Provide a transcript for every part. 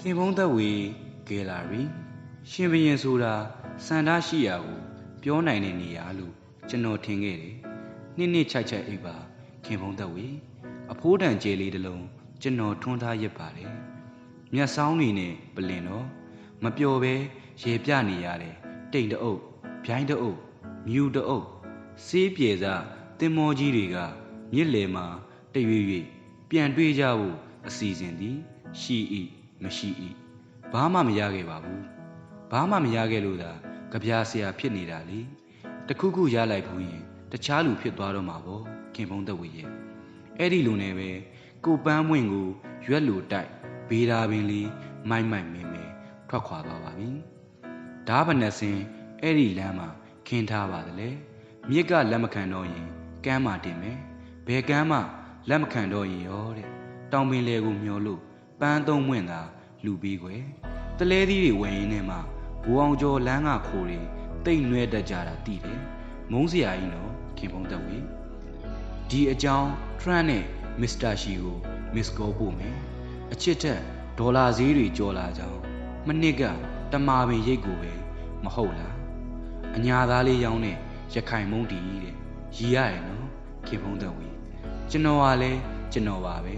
ခင်ဖုံးသက်ဝေဂယ်လာရီရှင်ဘရင်ဆိုတာစန္ဒရှိရာကိုပြောနိုင်တဲ့နေရာလို့ကျွန်တော်ထင်ခဲ့တယ်နှစ်နှစ်ချိုက်ချိုက်အိပ်ပါခင်ဖုံးသက်ဝေအဖိုးတန်ကျဲလေးတစ်လုံးကျွန်တော်ထွန်းထားရက်ပါတယ်မျက်စောင်းတွေနဲ့ပလင်တော့မပျော်ပဲရေပြနေရတယ်တိမ်တအုပ်ဗျိုင်းတအုပ်မြူတအုပ်စေးပြေစားတင်မောကြီးတွေကမြစ်လေမှာတရွေ့ရွေ့ပြန်တွေးကြဖို့အစီအစဉ်သည်ရှိ၏ မရှိ၏ဘာမှမရခဲ့ပါဘူးဘာမှမရခဲ့လို့သာကြပြားဆရာဖြစ်နေတာလေတခုခုရလိုက်ဘူးရင်တခြားလူဖြစ်သွားတော့မှာပေါ့ခင်ဖုံးသက်ဝေရဲ့အဲ့ဒီလိုနဲ့ပဲကိုပန်းမွင့်ကိုရွက်လိုတိုက်ဘေးဓာပင်လေးမိုက်မိုက်မင်းမဲထွက်ခွာသွားပါပြီဓာဗနစင်အဲ့ဒီလမ်းမှာခင်းထားပါတယ်လေမြစ်ကလက်မခံတော့ရင်ကမ်းမှာတင်မယ်ဘယ်ကမ်းမှလက်မခံတော့ရင်ရောတဲ့တောင်ပင်လေကိုမျောလို့ပန်းသုံးမွင့်သာ လူပြီးခွယ်တလဲသီးတွေဝင်ရင်းနဲ့မှဘူအောင်ကျော်လမ်းကခိုးတွေတိတ်နွဲတတ်ကြတာတည်တယ်မုန်းစရာကြီးနော်ခင်ဖုံးသက်ဝေဒီအကြောင်းထရန့်နဲ့မစ္စတာရှီကိုမစ္စကောပို့မယ်အချစ်ထက်ဒေါ်လာဈေးတွေကျော်လာကြောင်းမနစ်ကတမာပင်ရိတ်ကိုပဲမဟုတ်လားအညာသားလေးရောင်းတဲ့ရခိုင်မုံတီတဲ့ရီရရဲ့နော်ခင်ဖုံးသက်ဝေကျွန်တော်ကလည်းကျွန်တော်ပါပဲ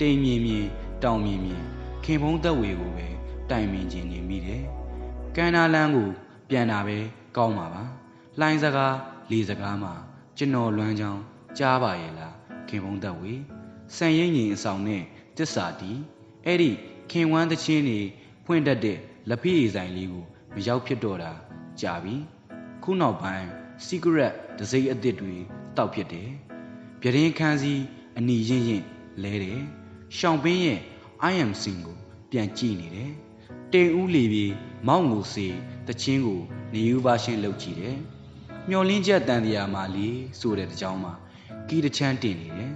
တိမ်မြင်မြင်တောင်မြင်မြင် ခင်ဖုံးသက်ဝေကိုပဲတိုင်မြင်ခြင်းနေမိတယ်ကန္နာလန်းကို ပြန်တာပဲကောင်းပါပါလှိုင်းစကားလေစကားမှာကျွန်တော်လွမ်းချောင်းကြားပါရဲ့လားခင်ဖုံးသက်ဝေစံရင်ရင်အဆောင်နဲ့တစ္ဆာတီအဲ့ဒီခင်ဝမ်းသချင်းနေဖွင့်တတ်တဲ့လက်ဖီးရည်ဆိုင်လေးကိုမရောက်ဖြစ်တော့တာကြာပြီခုနောက်ပိုင်း secret ဒစိမ့်အသစ်တွေတောက်ဖြစ်တယ်ပြတင်းခန်းစီအနီရင့်ရင့်လဲတယ်ရှောင်းပင်းရဲ့ I am sing ကိုပြန်ကြည့်နေတယ်တိမ်ဦးလေပြေမောက်ငိုစေတချင်းကိုနေယူပါရှင်းလုပ်ကြည့်တယ်မျောလင်းချက်တန်တရားမှာလီဆိုတဲ့တကြောင်မှာကီးတစ်ချမ်းတင်နေတယ်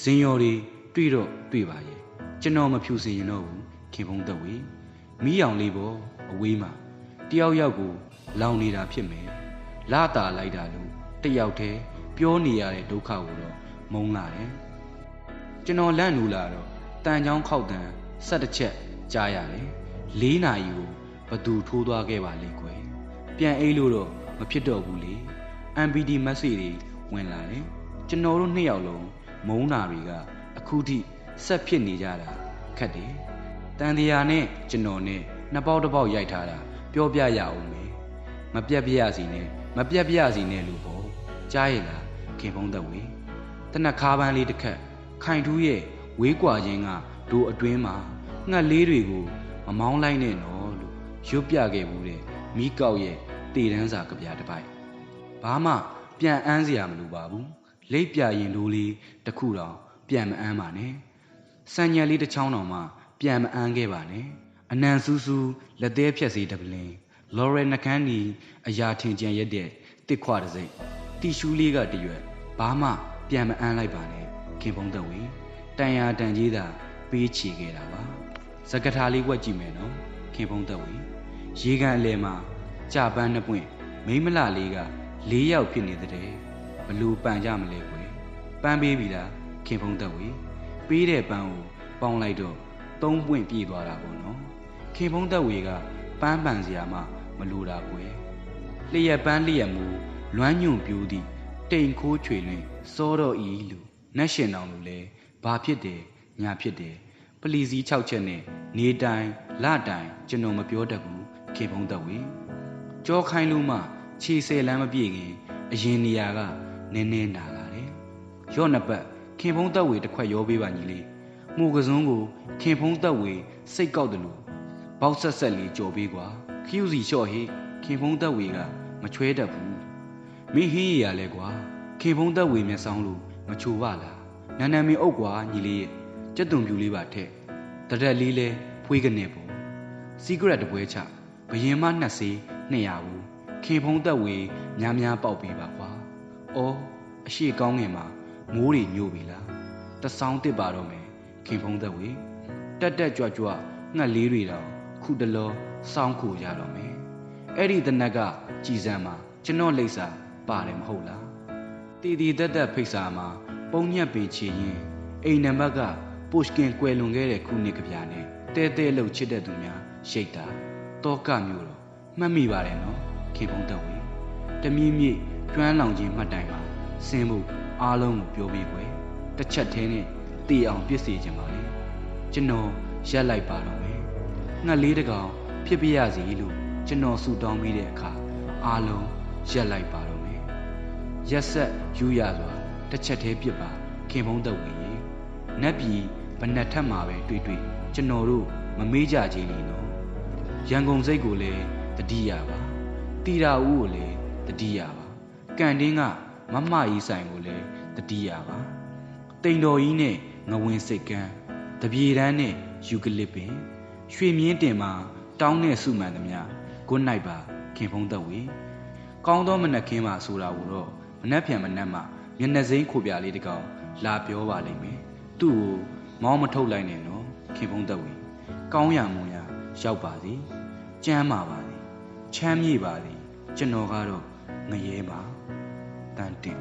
ဇင်ရော်တွေတွေ့တော့တွေ့ပါရဲ့ကျွန်တော်မဖြူစင်ရင်တော့ဘူးခင်ဖုံးသက်ဝေမီးရောင်လေးပေါ်အဝေးမှာတယောက်ယောက်ကိုလောင်နေတာဖြစ်မယ်လာတာလိုက်တာလို့တယောက်တည်းပြောနေရတဲ့ဒုက္ခကိုတော့မုန်းလာတယ်ကျွန်တော်လန့်နူလာတော့ တန်ချောင်းခောက်တန်ဆက်တစ်ချက်ကြားရတယ်၄နာရီကိုဘသူထိုးသွားခဲ့ပါလိမ့်ကွယ်ပြန်အိတ်လို့တော့မဖြစ်တော့ဘူးလေ MPD message တွေဝင်လာတယ်ကျွန်တော်တို့နှစ်ယောက်လုံးမုန်းနာတွေကအခုထိဆက်ဖြစ်နေကြတာခက်တယ်တန်တရားနဲ့ကျွန်တော်နဲ့နှစ်ပေါက်တစ်ပေါက်ရိုက်ထားတာပြောပြရအောင်မယ်မပြတ်ပြရစီနဲ့မပြတ်ပြရစီနဲ့လို့ပေါ့ကြားရလားခင်ဖုံးသက်ဝေတနက်ခါးပန်းလေးတစ်ခက်ခိုင်ထူးရဲ့ ဝေးကွာခြင်းကဒိုအတွင်းမှာငှက်လေးတွေကိုမမောင်းလိုက်နဲ့နော်လို့ရွတ်ပြခဲ့မှုတဲ့မိကောက်ရဲ့တည်တန်းစာကြပြတစ်ပိုက်ဘာမှပြန်အမ်းစရာမလိုပါဘူးလိပ်ပြရင်တို့လေးတစ်ခုတော့ပြန်မအမ်းပါနဲ့စံညံလေးတစ်ချောင်းတော်မှပြန်မအမ်းခဲ့ပါနဲ့အနံစူးစူးလက်သေးဖြက်စီတပလင်းလော်ရယ်နှကန်းနီအရာထင်ကြံရက်တဲ့တစ်ခွတစ်စိတ်တီရှူးလေးကတရွက်ဘာမှပြန်မအမ်းလိုက်ပါနဲ့ခင်ဖုံးသက်ဝေ တန်ရာတန်ကြီးသာပေးချေခဲ့တာပါစကထာလေးဝက်ကြည့်မယ်နော်ခင်ဖုံးသက်ဝေရေကန်အလဲမှာကြာပန်းနှစ်ပွင့်မိမလလေးက၄ယောက်ဖြစ်နေတဲ့ဘလူပန်ကြမလဲကွယ်ပန်းပေးပြီလားခင်ဖုံးသက်ဝေပေးတဲ့ပန်းကိုပေါင်းလိုက်တော့သုံးပွင့်ပြည့်သွားတာပေါ့နော်ခင်ဖုံးသက်ဝေကပန်းပန်စရာမှမလိုတာကွယ်လျက်ပန်းလျက်မူလွမ်းညွန့်ပြူးသည့်တိမ်ခိုးချွေလွင်စောတော့ဤလူနတ်ရှင်တော်လူလဲ ဘာဖြစ်တယ်ညာဖြစ်တယ်ပလီစည်း6ချက်နဲ့နေတိုင်လတိုင်ကျွန်တော်မပြောတတ်ဘူးခေဖုံးသက်ဝေကြောခိုင်းလို့မှခြေဆယ်လမ်းမပြည့်ခင်အရင်နေရာကနည်းနည်းနာလာတယ်ရော့နှစ်ပတ်ခင်ဖုံးသက်ဝေတစ်ခွက်ရောပေးပါညီလေးမှုကစုံကိုခင်ဖုံးသက်ဝေစိတ်ကောက်တယ်လို့ဘောက်ဆက်ဆက်လေးကြော်ပေးကွာခီးယူစီလျှော့ဟေးခင်ဖုံးသက်ဝေကမချွဲတတ်ဘူးမင်းဟင်းရရလဲကွာခင်ဖုံးသက်ဝေမျက်စောင်းလို့မချိုပါလား နန်းနန်းမင်းအုပ်ကွာညီလေးရဲ့ကြက်သွန်ပြူလေးပါထက်တရက်လေးလဲဖွေးကနေပေါ့စီကရက်တပွဲချဘယင်မနှစ်စေး200ဘူးခင်ဖုံးသက်ဝေများများပေါက်ပေးပါကွာအော်အရှိကောင်းငင်မှာမိုးတွေညို့ပြီလားတဆောင်းတစ်ပါတော့မယ်ခင်ဖုံးသက်ဝေတက်တက်ကြွကြွငှက်လေးတွေတော့ခုတလောစောင်းခုရတော့မယ်အဲ့ဒီတနက်ကကြည်စမ်းမှာကျွန်တော်လိပ်စာပါတယ်မဟုတ်လားတည်တည်တက်တက်ဖိတ်စာမှာ ပုံညက်ပင်ချီရင်အိမ်နံပါတ်ကပို့ရှ်ကင်ကွယ်လွန်ခဲ့တဲ့ခုနှစ်ကပြားနဲ့တဲတဲလှုပ်ချစ်တဲ့သူများရှိတ်တာတောကမျိုးတော့မှတ်မိပါတယ်နော်ခင်ဖုံးသက်ဝေတမီးမြင့်ကျွမ်းလောင်ခြင်းမှတ်တိုင်မှာစင်းဖို့အားလုံးကိုပြောပြီးွယ်တစ်ချက်သေးနဲ့တည်အောင်ပြစ်စီခြင်းပါလေကျွန်တော်ရက်လိုက်ပါတော့မယ်ငှက်လေးတကောင်ဖြစ်ပြရစီလို့ကျွန်တော်ဆူတောင်းပြီးတဲ့အခါအားလုံးရက်လိုက်ပါတော့မယ်ရက်ဆက်ယူရစွာ တစ်ချက်သေးပြစ်ပါခင်ဖုံးသက်ဝေရေနတ်ပြည်ဘဏ္ဍထက်မှာပဲတွေ့တွေ့ကျွန်တော်တို့မမေးကြချင်းလीနော်ရန်ကုန်စိတ်ကိုလည်းတတိယပါတီတာဦးကိုလည်းတတိယပါကန်တင်းကမမကြီးဆိုင်ကိုလည်းတတိယပါတိန်တော်ကြီးနဲ့ငဝင်စိတ်ကန်းတပြေတန်းနဲ့ယူကလစ်ပင် ရွှေမြင်းတင်မှာတောင်းတဲ့စုမှန်သမျှကိုနိုင်ပါခင်ဖုံးသက်ဝေကောင်းသောမနက်ခင်းမှာဆိုတာကိုတော့မနှက်ဖြံမနှက်မှ မျက်နှာစိမ်းခိုပြလေးတစ်ကောင်လာပြောပါလိမ့်မယ်သူ့ကိုမောင်းမထုတ်လိုက်နဲ့နော်ခင်ဖုံးသက်ဝေကောင်းရမွန်ရရောက်ပါစေကြမ်းပါပါစေချမ်းမြေ့ပါစေကျွန်တော်ကတော့ငရဲပါတန်တင်